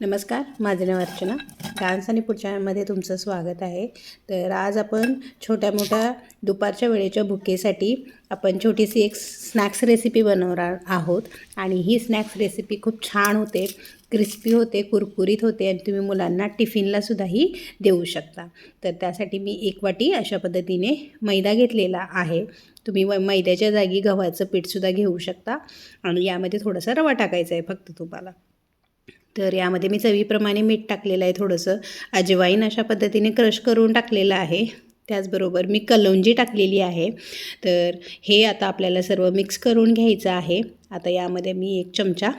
नमस्कार माझं नाव अर्चना. डान्स आणि पुढच्यामध्ये तुमचं स्वागत आहे. तर आज आपण छोट्या मोठ्या दुपारच्या वेळेच्या भुकेसाठी आपण छोटीशी एक स्नॅक्स रेसिपी बनवणार आहोत. आणि ही स्नॅक्स रेसिपी खूप छान होते क्रिस्पी होते कुरकुरीत होते आणि तुम्ही मुलांना टिफिनलासुद्धाही देऊ शकता. तर त्यासाठी मी एक वाटी अशा पद्धतीने मैदा घेतलेला आहे. तुम्ही व मैद्याच्या जागी गव्हाचं पीठसुद्धा घेऊ शकता. आणि यामध्ये थोडासा रवा टाकायचा आहे फक्त तुम्हाला. तर यामध्ये मी चवीप्रमाणे मीठ टाकलेलं आहे थोडंसं. अजवाईन अशा पद्धतीने क्रश करून टाकलेलं आहे. त्याचबरोबर मी कलौंजी टाकलेली आहे. तर हे आता आपल्याला सर्व मिक्स करून घ्यायचं आहे. आता यामध्ये मी एक चमचा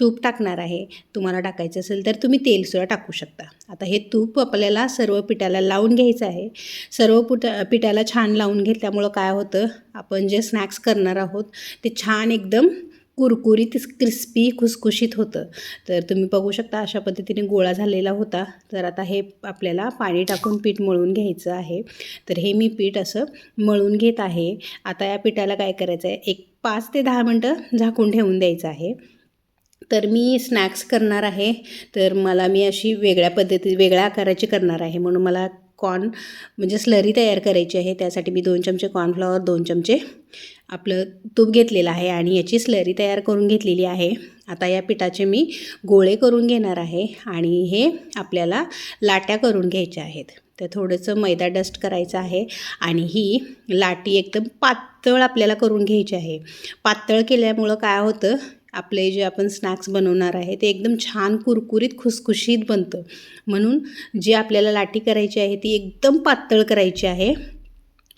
तूप टाकणार आहे. तुम्हाला टाकायचं असेल तर तुम्ही तेलसुद्धा टाकू शकता. आता हे तूप आपल्याला सर्व पिठाला लावून घ्यायचं आहे. सर्व पुटा पिठाला छान लावून घेतल्यामुळं काय होतं? आपण जे स्नॅक्स करणार आहोत ते छान एकदम कुरकुरीत क्रिस्पी खुसखुशीत होतं. तर तुम्ही बघू शकता अशा पद्धतीने गोळा झालेला होता. तर आता हे आपल्याला पाणी टाकून पीठ मळून घ्यायचं आहे. तर हे मी पीठ असं मळून घेत आहे. आता या पिठाला काय करायचं आहे एक पाच ते दहा मिनटं झाकून ठेवून द्यायचं आहे. तर मी स्नॅक्स करणार आहे. तर मला मी अशी वेगळ्या पद्धती वेगळ्या आकाराची करणार आहे. म्हणून मला कॉर्न म्हणजे स्लरी तयार करायची आहे. त्यासाठी मी दोन चमचे कॉर्नफ्लॉवर दोन चमचे आपलं तूप घेतलेलं आहे आणि याची स्लरी तयार करून घेतलेली आहे. आता या पिठाचे मी गोळे करून घेणार आहे आणि हे आपल्याला लाट्या करून घ्यायच्या आहेत. तर थोडंसं मैदा डस्ट करायचं आहे आणि ही लाटी एकदम पातळ आपल्याला करून घ्यायची आहे. पातळ केल्यामुळं काय होतं आपले जे आपण स्नॅक्स बनवणार आहे ते एकदम छान कुरकुरीत खुसखुशीत बनतं. म्हणून जी आपल्याला लाटी करायची आहे ती एकदम पातळ करायची आहे.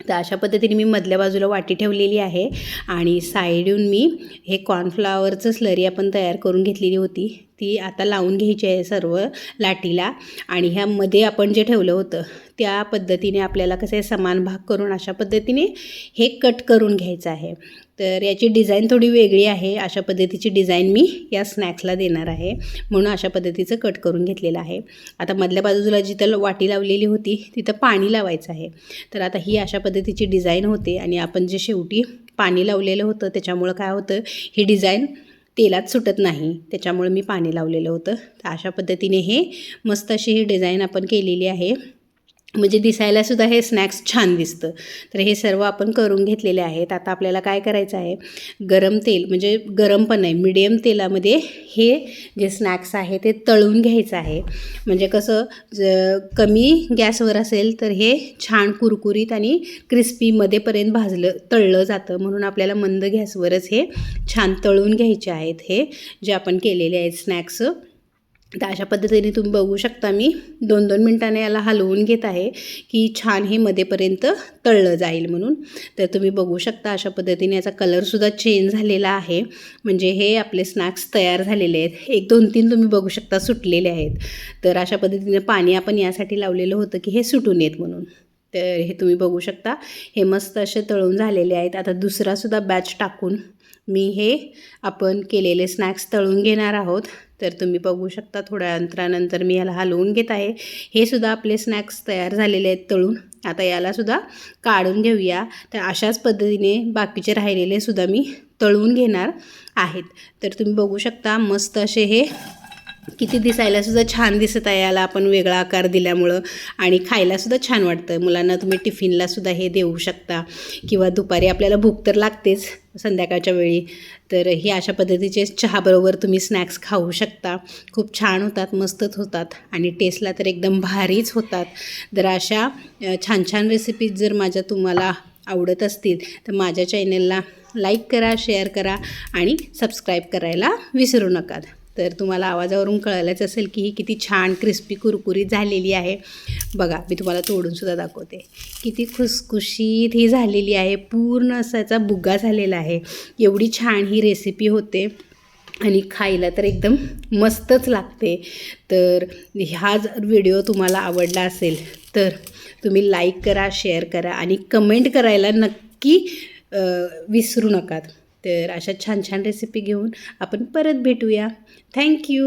तर अशा पद्धतीने मी मधल्या बाजूला वाटी ठेवलेली आहे आणि साईडून मी हे कॉर्नफ्लावरचं स्लरी आपण तयार करून घेतलेली होती ती आता लावून घ्यायची आहे सर्व लाटीला. आणि ह्यामध्ये आपण जे ठेवलं होतं त्या पद्धतीने आपल्याला कसे समान भाग करून अशा पद्धतीने हे कट करून घ्यायचं आहे. तर याची डिझाईन थोडी वेगळी आहे. अशा पद्धतीची डिझाईन मी या स्नॅक्सला देणार आहे. म्हणून अशा पद्धतीचं कट करून घेतलेलं आहे. आता मधल्या बाजूला जिथं वाटी लावलेली होती तिथं पाणी लावायचं आहे. तर आता ही अशा पद्धतीची डिझाईन होते आणि आपण जे शेवटी पाणी लावलेलं होतं त्याच्यामुळं काय होतं ही डिझाईन तेलात सुटत नाही. त्याच्यामुळे मी पाणी लावलेलं होतं. तर अशा पद्धतीने हे मस्त अशी ही डिझाईन आपण केलेली आहे. म्हणजे दिसायलासुद्धा हे स्नॅक्स छान दिसतं. तर हे सर्व आपण करून घेतलेले आहेत. आता आपल्याला काय करायचं आहे? गरम तेल म्हणजे गरम पण नाही मिडियम तेलामध्ये हे जे स्नॅक्स आहे ते तळून घ्यायचं आहे. म्हणजे कसं ज कमी गॅसवर असेल तर हे छान कुरकुरीत आणि क्रिस्पी मध्येपर्यंत भाजलं तळलं जातं. म्हणून आपल्याला मंद गॅसवरच हे छान तळून घ्यायचे आहेत हे जे आपण केलेले आहेत स्नॅक्स तर अशा पद्धतीने तुम्ही बघू शकता मी दोन दोन मिनटाने याला हलवून घेत आहे की छान हे मध्येपर्यंत तळलं जाईल म्हणून. तर तुम्ही बघू शकता अशा पद्धतीने याचा कलरसुद्धा चेंज झालेला आहे. म्हणजे हे आपले स्नॅक्स तयार झालेले आहेत. एक दोन तीन तुम्ही बघू शकता सुटलेले आहेत. तर अशा पद्धतीने पाणी आपण यासाठी लावलेलं होतं की हे सुटून येत म्हणून. तर हे तुम्ही बघू शकता. हे मस्त असे तळून झालेले आहेत. आता दुसरासुद्धा बॅच टाकून मी हे आपण केलेले स्नॅक्स तळून घेणार आहोत. तर तुम्ही बघू शकता थोड्या अंतरानंतर मी याला हलवून घेत आहे. हे सुद्धा आपले स्नॅक्स तयार झालेले आहेत तळून. आता यालासुद्धा काढून घेऊया. तर अशाच पद्धतीने बाकीचे राहिलेले सुद्धा मी तळून घेणार आहेत. तर तुम्ही बघू शकता मस्त असे हे किती दिसायलासुद्धा छान दिसत आहे याला आपण वेगळा आकार दिल्यामुळं. आणि खायलासुद्धा छान वाटतं. मुलांना तुम्ही टिफिनलासुद्धा हे देऊ शकता. किंवा दुपारी आपल्याला भूक तर लागतेच संध्याकाळच्या वेळी. तर हे अशा पद्धतीचे चहाबरोबर तुम्ही स्नॅक्स खाऊ शकता. खूप छान होतात मस्तच होतात. आणि टेस्टला तर एकदम भारीच होतात. तर अशा छान छान रेसिपीज जर माझ्या तुम्हाला आवडत असतील तर माझ्या चॅनलला लाईक करा शेअर करा आणि सबस्क्राईब करायला विसरू नका. तर तुम्हाला आवाजावरून कळायलाच असेल की ही किती छान क्रिस्पी कुरकुरीत झालेली आहे. बघा मी तुम्हाला तोडूनसुद्धा दाखवते. किती खुसखुशीत ही झालेली आहे. पूर्ण असाचा बुग्गा झालेला आहे. एवढी छान ही रेसिपी होते. आणि खायला तर एकदम मस्तच लागते. तर हा जर व्हिडिओ तुम्हाला आवडला असेल तर तुम्ही लाईक करा शेअर करा आणि कमेंट करायला नक्की विसरू नका तर अशा छान छान रेसिपी घेऊन आपण परत भेटूया. थँक्यू